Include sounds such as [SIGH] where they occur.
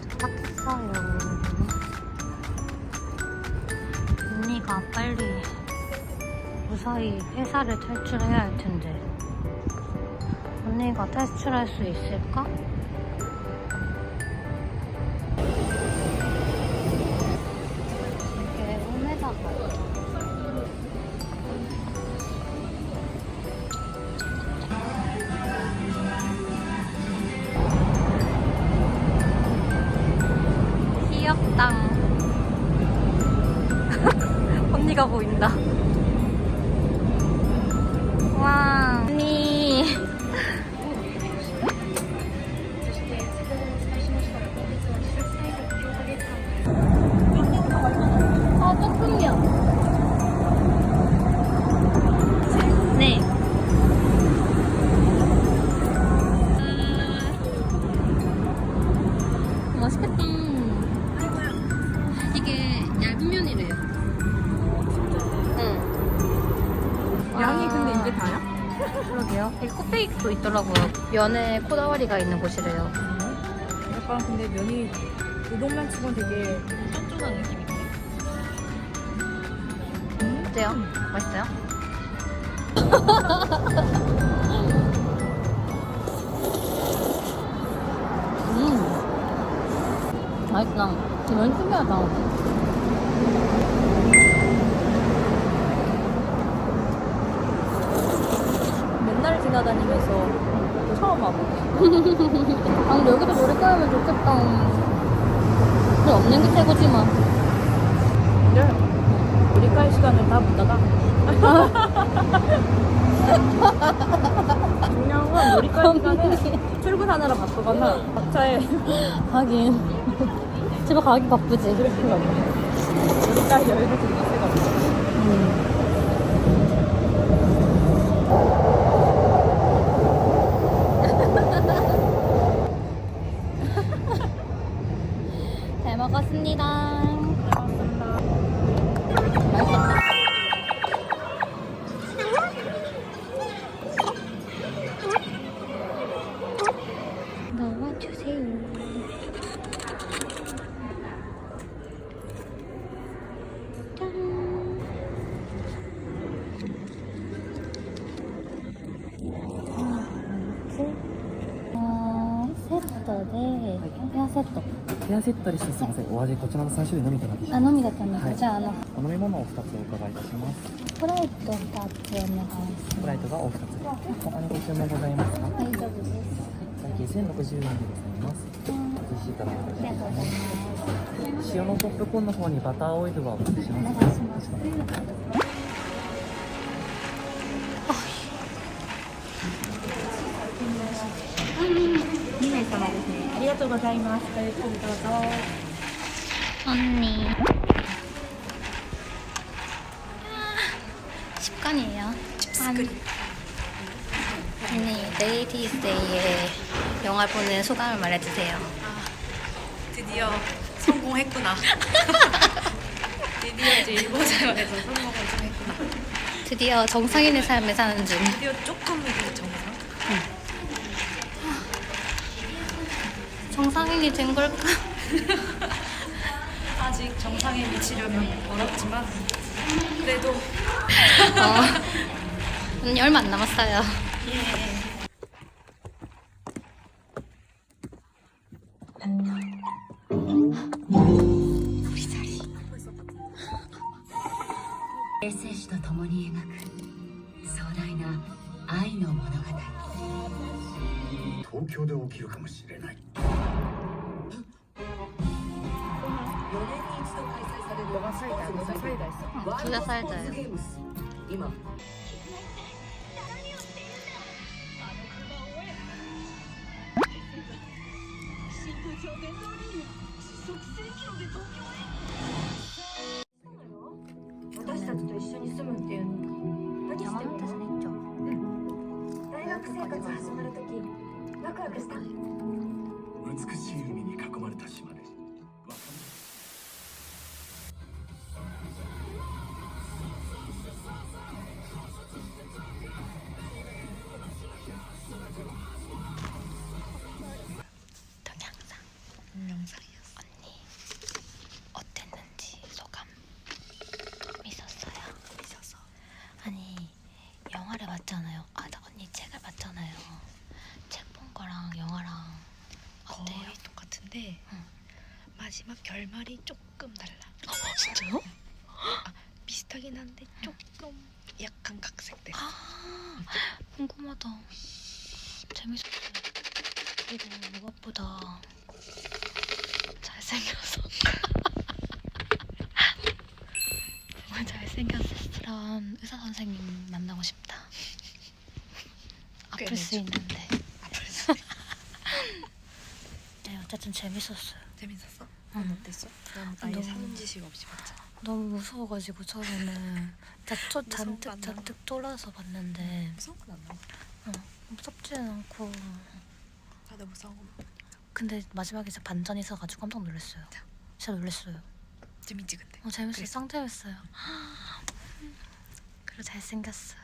도착했어요. 언니가 빨리 무사히 회사를 탈출해야 할 텐데. 언니가 탈출할 수 있을까? 언니가 보인다. 와, 언니. 음, 맛있겠다. 이 코페이크도 있더라고요. 면에 코다와리가 있는 곳이래요. 약간 근데 면이 우동면 치곤 되게 쫀쫀한 느낌인데. 어때요? 맛있어요? 음. 맛있다. 면 특이하다. 맨날 지나다니면서 처음. 아, 근데 여기도 놀이터하면 좋겠다. 근데 없는 게 최고지만. 근데 우리 깔 시간을 다못 닫아. [LAUGHS] 중요한 건 우리 깔 시간은 출근하느라 바쁘거나 각자의 하긴. 집에 가기 바쁘지. 우리 깔 여유를 즐길 수가 없어. 잘 먹었습니다. 맛있었다. 넣어주세요. 짠. 어, 세트 대 헤어 세트. ヘアセットですすみません。お味こちらの3種類のみとなってあ、のみだったんですか、はい。じゃあ、あの、すお飲み物を2つお伺いいたします。スプライト2つお願いします。スプライトがお2つ他にご注文ございますか？大丈夫です。会計1060円でございます。お寿司いただいてありがとうございます。塩のポップコーンの方にバターオイルはお付けしますお願いします。様ですね。ありがとうございます。ごゆっくりどうぞ。 언니. 습관이에요. 습관. 언니, 레이디스데이에 영화 보는 소감을 말해주세요. 드디어 성공했구나. [LAUGHS] 드디어 이제 일본 생활에서 성공을 좀 했구나. 드디어 정상인의 삶을 사는 중. 드디어 조금이라도 정상? 정상인이 된 걸까? 아직 정상에 미치려면 멀었지만 그래도 어, 언니 얼마 안 남았어요. 예. 우리 자리. 衛生士と共に描く壮大な愛の物語東京で起きるかもしれない 気がされたよ私たちと一緒に住むっていうの。生活始まるときワクワクした。美しい海に囲まれた島。で 하지만 결말이 조금 달라. 어, 진짜요? 비슷하긴 한데 조금 약간 각색돼. 아, 궁금하다. 재밌었어. 그리고 무엇보다 잘생겨서. 정말 잘생겼으란 의사 선생님 만나고 싶다. 아플 수 있는데. 아플 수 [LAUGHS] 네, 어쨌든 재밌었어요. 재밌었어? 응. 넌 어땠어? 난 아예 너무- 사는 지식 없이 봤잖아. 너무 무서워가지고 처음에는 진짜 초, 무서운 잔뜩 거안 잔뜩 쫄아서 봤는데 무서운 건안 나와. 무섭지는 않고 다들 무서운 거 근데 마지막에 진짜 반전이 있어가지고 깜짝 놀랐어요. 진짜 놀랐어요. 재밌지 근데. 어, 재밌어요. 그랬어? 짱 재밌어요. 그리고 잘생겼어.